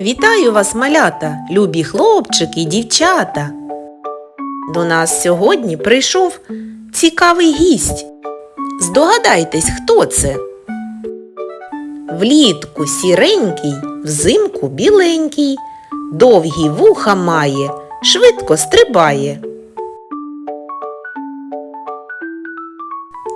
Вітаю вас, малята, любі хлопчики і дівчата. До нас сьогодні прийшов цікавий гість. Здогадайтесь, хто це? Влітку сіренький, взимку біленький, довгі вуха має, швидко стрибає.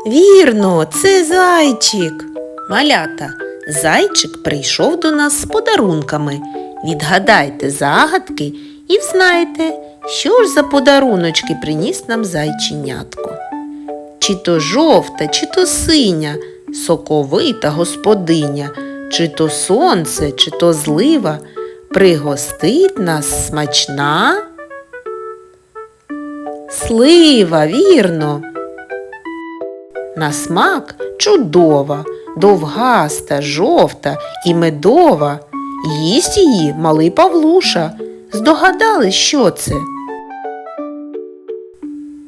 Вірно, це зайчик. Малята, зайчик прийшов до нас з подарунками. Відгадайте загадки і взнайте, що ж за подаруночки приніс нам зайченятко. Чи то жовта, чи то синя, соковита господиня, чи то сонце, чи то злива, пригостить нас смачна. Слива, вірно. На смак чудова, довгаста, жовта і медова. Їсть її малий Павлуша. Здогадались, що це?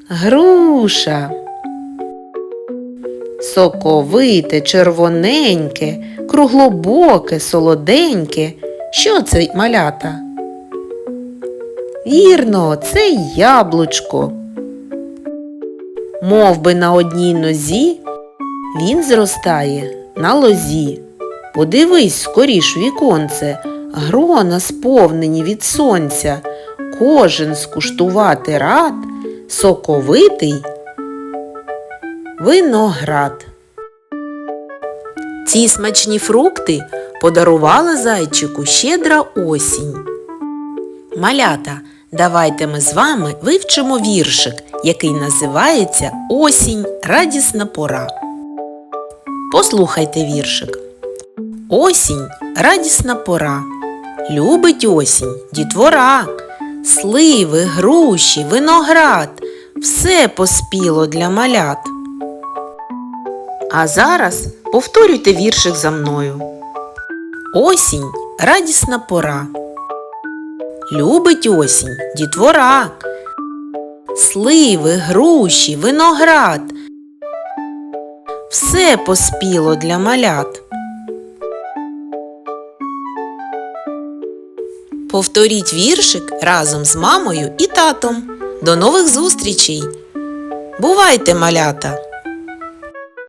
Груша. Соковите, червоненьке, круглобоке, солоденьке. Що це малята? Вірно, це яблучко. Мов би на одній нозі, він зростає на лозі. Подивись скоріш віконце, грона сповнені від сонця, кожен скуштувати рад, соковитий виноград. Ці смачні фрукти подарувала зайчику щедра осінь. Малята, давайте ми з вами вивчимо віршик, який називається Осінь радісна пора. Послухайте віршик. Осінь радісна пора. Любить осінь дітвора. Сливи, груші, виноград. Все поспіло для малят. А зараз повторюйте віршик за мною. Осінь радісна пора. Любить осінь дітвора. Сливи, груші, виноград. Все поспіло для малят. Повторіть віршик разом з мамою і татом. До нових зустрічей! Бувайте, малята!